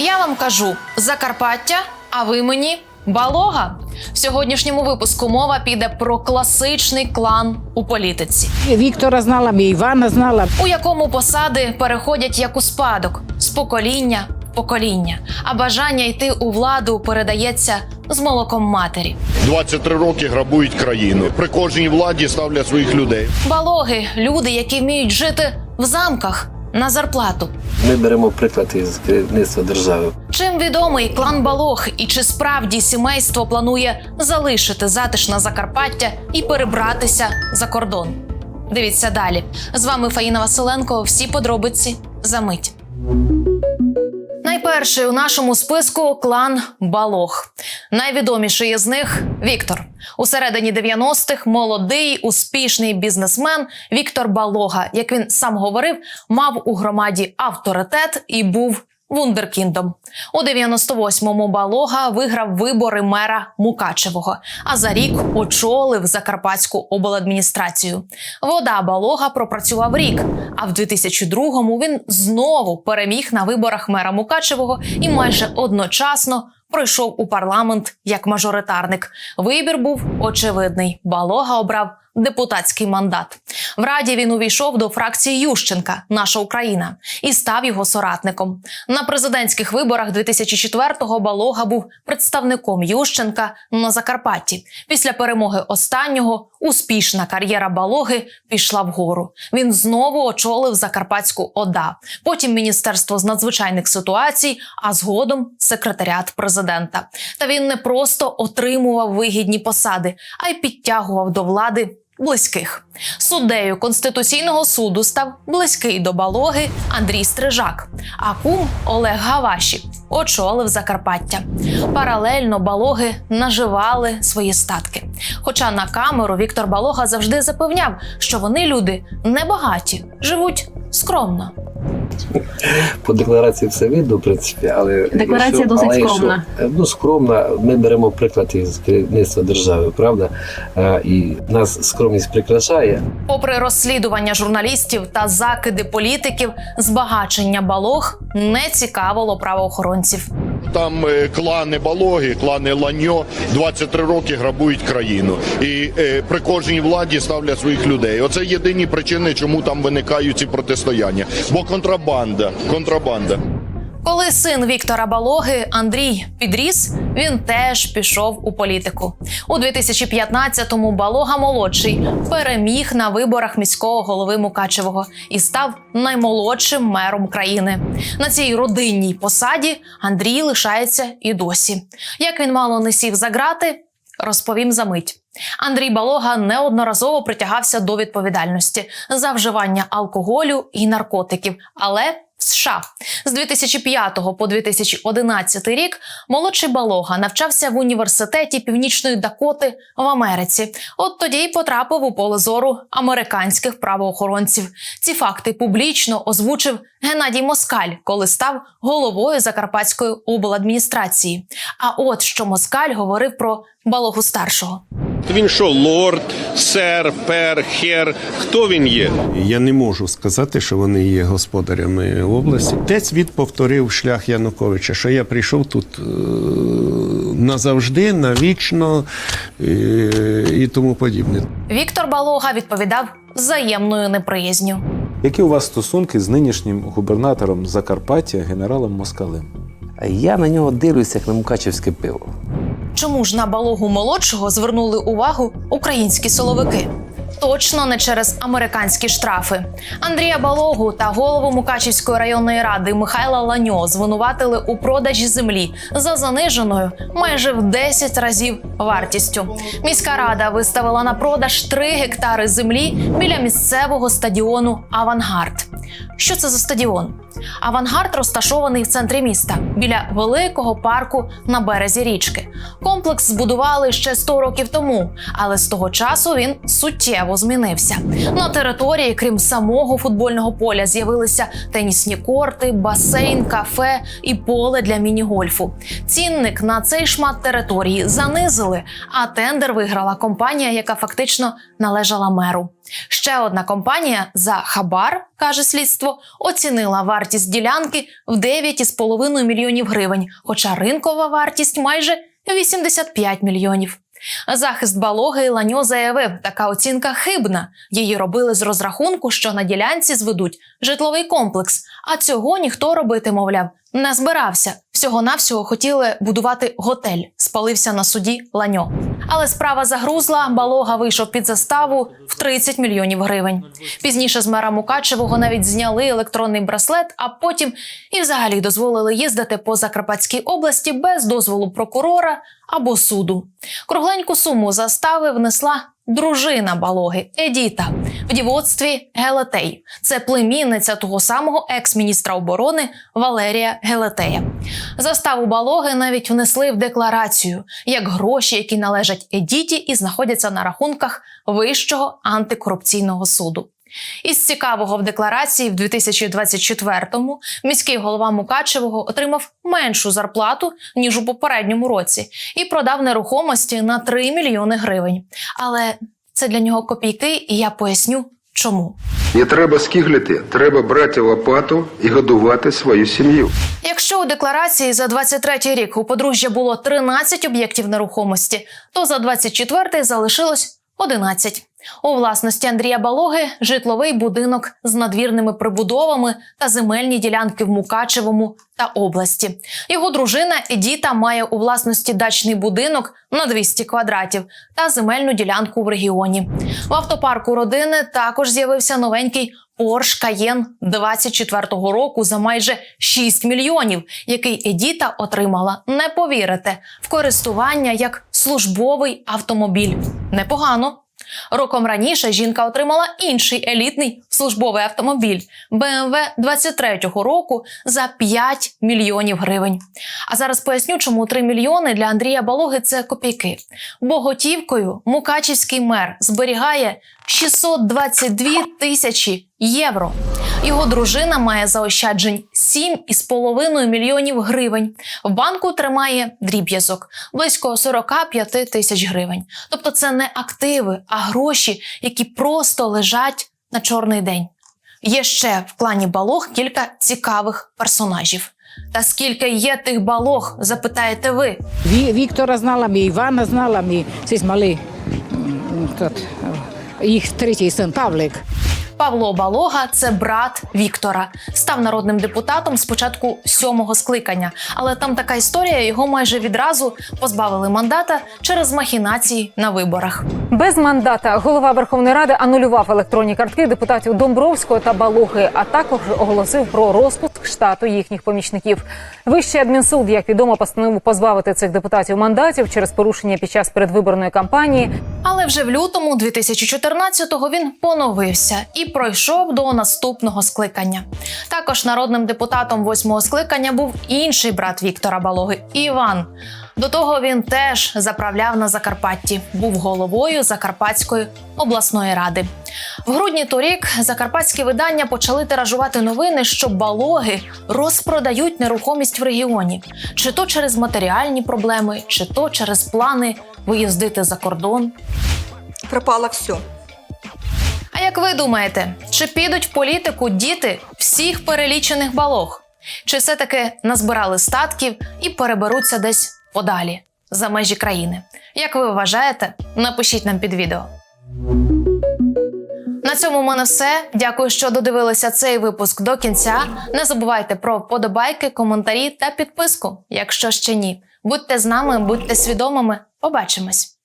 Я вам кажу Закарпаття, а ви мені Балога. В сьогоднішньому випуску мова піде про класичний клан у політиці, Віктора знала, і Івана знала. у якому посади переходять як у спадок з покоління в покоління, а бажання йти у владу передається з молоком матері. 23 роки грабують країну. При кожній владі ставлять своїх людей. Балоги люди, які вміють жити в замках на зарплату. Ми беремо приклад із керівництва держави. Чим відомий клан Балох і чи справді сімейство планує залишити затишне Закарпаття і перебратися за кордон? Дивіться далі. З вами Фаїна Василенко. Всі подробиці за мить. Найперший у нашому списку клан Балог. Найвідоміший із них Віктор. У середині 90-х молодий, успішний бізнесмен Віктор Балога, як він сам говорив, мав у громаді авторитет і був вундеркіндом. У 98-му Балога виграв вибори мера Мукачевого, а за рік очолив Закарпатську обладміністрацію. Вода Балога пропрацював рік, а в 2002-му він знову переміг на виборах мера Мукачевого і майже одночасно пройшов у парламент як мажоритарник. Вибір був очевидний. Балога обрав депутатський мандат. В раді він увійшов до фракції Ющенка, наша Україна, і став його соратником. На президентських виборах 2004-го Балога був представником Ющенка на Закарпатті. Після перемоги останнього успішна кар'єра Балоги пішла вгору. Він знову очолив Закарпатську ОДА, потім Міністерство з надзвичайних ситуацій, а згодом секретаріат президента. Та він не просто отримував вигідні посади, а й підтягував до влади близьких. Суддею Конституційного суду став близький до балоги Андрій Стрижак, а кум Олег Гаваші очолив Закарпаття. Паралельно балоги наживали свої статки. Хоча на камеру Віктор Балога завжди запевняв, що вони люди небагаті, живуть скромно. По декларації все видно, в принципі, але Декларація якщо- досить але якщо- скромна. ну скромна. Ми беремо приклад із керівництва держави, правда? Е, І нас скромність прикрашає. Попри розслідування журналістів та закиди політиків, збагачення балог не цікавило правоохоронців. Там е, клани Балоги, клани Ланьо 23 роки грабують країну. І е, при кожній владі ставлять своїх людей. Оце єдині причини, чому там виникають ці протистояння. Бо контрабанда, контрабанда. Коли син Віктора Балоги Андрій підріс, він теж пішов у політику. У 2015-му Балога молодший переміг на виборах міського голови Мукачевого і став наймолодшим мером країни. На цій родинній посаді Андрій лишається і досі. Як він мало не сів за грати, розповім за мить. Андрій Балога неодноразово притягався до відповідальності за вживання алкоголю і наркотиків, але в США з 2005 по 2011 рік молодший Балога навчався в університеті Північної Дакоти в Америці. От тоді й потрапив у поле зору американських правоохоронців. Ці факти публічно озвучив Геннадій Москаль, коли став головою Закарпатської обладміністрації. А от що Москаль говорив про Балогу старшого. Він що, лорд, сер, пер, хер? Хто він є? Я не можу сказати, що вони є господарями області. Отець від повторив шлях Януковича, що я прийшов тут е, назавжди, навічно е, і тому подібне. Віктор Балога відповідав взаємною неприязню. Які у вас стосунки з нинішнім губернатором Закарпаття генералом Москалем? Я на нього дивлюся, як на мукачевське пиво. Чому ж на балогу молодшого звернули увагу українські силовики? Точно не через американські штрафи. Андрія Балогу та голову Мукачівської районної ради Михайла Ланьо звинуватили у продажі землі за заниженою майже в 10 разів вартістю. Міська рада виставила на продаж 3 гектари землі біля місцевого стадіону Авангард. Що це за стадіон? Авангард розташований в центрі міста біля великого парку на березі річки. Комплекс збудували ще 100 років тому, але з того часу він суттєво змінився. На території, крім самого футбольного поля, з'явилися тенісні корти, басейн, кафе і поле для міні-гольфу. Цінник на цей шмат території занизили, а тендер виграла компанія, яка фактично належала меру. Ще одна компанія за хабар, каже слідство, оцінила вартість ділянки в 9,5 мільйонів гривень, хоча ринкова вартість майже 85 мільйонів. Захист Балоги і Ланьо заявив, така оцінка хибна. Її робили з розрахунку, що на ділянці зведуть житловий комплекс. А цього ніхто робити, мовляв, не збирався. Всього навсього хотіли будувати готель. Спалився на суді Ланьо. Але справа загрузла. Балога вийшов під заставу в 30 мільйонів гривень. Пізніше з мера Мукачевого навіть зняли електронний браслет, а потім і взагалі дозволили їздити по Закарпатській області без дозволу прокурора або суду. Кругленьку суму застави внесла дружина Балоги Едіта в дівоцтві Гелетей. Це племінниця того самого екс-міністра оборони Валерія Гелетея. Заставу Балоги навіть внесли в декларацію як гроші, які належать Едіті і знаходяться на рахунках Вищого антикорупційного суду. Із цікавого в декларації в 2024-му міський голова Мукачевого отримав меншу зарплату ніж у попередньому році і продав нерухомості на 3 мільйони гривень. Але це для нього копійки, і я поясню, чому. Не треба скиглити, треба брати лопату і годувати свою сім'ю. Якщо у декларації за 23 рік у подружжя було 13 об'єктів нерухомості, то за 24 залишилось 11. У власності Андрія Балоги житловий будинок з надвірними прибудовами та земельні ділянки в Мукачевому та області. Його дружина Едіта має у власності дачний будинок на 200 квадратів та земельну ділянку в регіоні. В автопарку родини також з'явився новенький Porsche Cayenne 24-го року за майже 6 мільйонів, який Едіта отримала, не повірите, в користування як службовий автомобіль. Непогано. Роком раніше жінка отримала інший елітний службовий автомобіль BMW 23-го року за 5 мільйонів гривень. А зараз поясню, чому 3 мільйони для Андрія Балоги це копійки. Бо готівкою мукачівський мер зберігає 622 тисячі євро. Його дружина має заощаджень 7,5 мільйонів гривень. В банку тримає дріб'язок близько 45 тисяч гривень. Тобто це не активи, а гроші, які просто лежать на чорний день. Є ще в клані Балог кілька цікавих персонажів. Та скільки є тих балог, запитаєте ви? Ві- Віктора знала, мій Івана знала, мій ці мали. м, тот, е, їх третій син Павлик. Павло Балога це брат Віктора. Став народним депутатом з початку сьомого скликання, але там така історія його майже відразу позбавили мандата через махінації на виборах. Без мандата голова Верховної Ради анулював електронні картки депутатів Домбровського та Балухи, а також оголосив про розпуск штату їхніх помічників. Вищий адмінсуд, як відомо, постановив позбавити цих депутатів мандатів через порушення під час передвиборної кампанії. Але вже в лютому 2014-го він поновився і пройшов до наступного скликання. Також народним депутатом восьмого скликання був інший брат Віктора Балоги Іван. До того він теж заправляв на Закарпатті, був головою Закарпатської обласної ради. В грудні торік закарпатські видання почали тиражувати новини, що балоги розпродають нерухомість в регіоні, чи то через матеріальні проблеми, чи то через плани виїздити за кордон. пропало все. А як ви думаєте, чи підуть в політику діти всіх перелічених балог? Чи все-таки назбирали статків і переберуться десь подалі за межі країни? Як ви вважаєте? Напишіть нам під відео. На цьому в мене все. Дякую, що додивилися цей випуск до кінця. Не забувайте про вподобайки, коментарі та підписку, якщо ще ні. Будьте з нами, будьте свідомими. Побачимось!